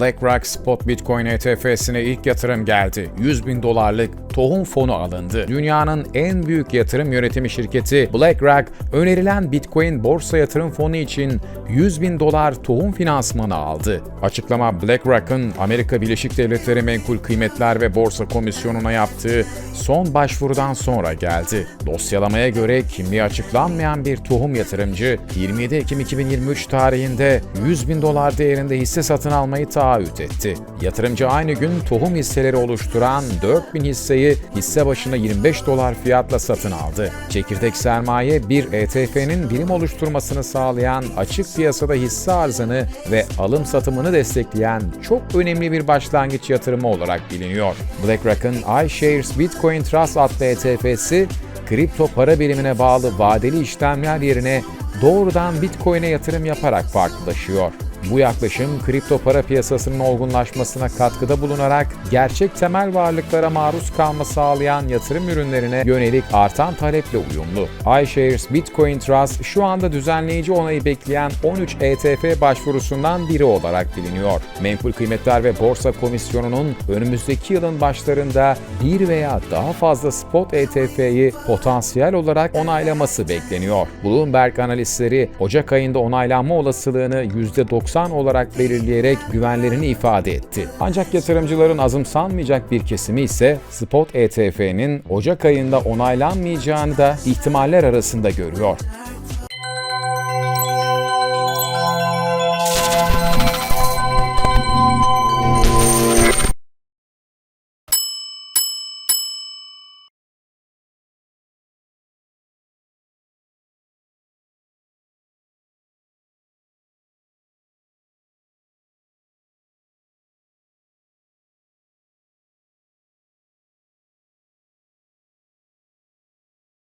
BlackRock Spot Bitcoin ETF'sine ilk yatırım geldi. 100 bin dolarlık tohum fonu alındı. Dünyanın en büyük yatırım yönetimi şirketi BlackRock, önerilen Bitcoin borsa yatırım fonu için 100 bin dolar tohum finansmanı aldı. Açıklama BlackRock'ın Amerika Birleşik Devletleri Menkul Kıymetler ve Borsa Komisyonu'na yaptığı son başvurudan sonra geldi. Dosyalamaya göre kimliği açıklanmayan bir tohum yatırımcı 27 Ekim 2023 tarihinde 100 bin dolar değerinde hisse satın almayı taahhüt etti. Yatırımcı aynı gün tohum hisseleri oluşturan 4000 hisseyi hisse başına 25 dolar fiyatla satın aldı. Çekirdek sermaye bir ETF'nin birim oluşturmasını sağlayan açık piyasada hisse arzını ve alım satımını destekleyen çok önemli bir başlangıç yatırımı olarak biliniyor. BlackRock'ın iShares Bitcoin Trust adlı ETF'si kripto para birimine bağlı vadeli işlemler yerine doğrudan Bitcoin'e yatırım yaparak farklılaşıyor. Bu yaklaşım kripto para piyasasının olgunlaşmasına katkıda bulunarak gerçek temel varlıklara maruz kalma sağlayan yatırım ürünlerine yönelik artan taleple uyumlu. iShares Bitcoin Trust şu anda düzenleyici onayı bekleyen 13 ETF başvurusundan biri olarak biliniyor. Menkul Kıymetler ve Borsa Komisyonu'nun önümüzdeki yılın başlarında bir veya daha fazla spot ETF'yi potansiyel olarak onaylaması bekleniyor. Bloomberg analistleri Ocak ayında onaylanma olasılığını %90 olarak belirleyerek güvenlerini ifade etti. Ancak yatırımcıların azımsanmayacak bir kesimi ise spot ETF'nin Ocak ayında onaylanmayacağını da ihtimaller arasında görüyor.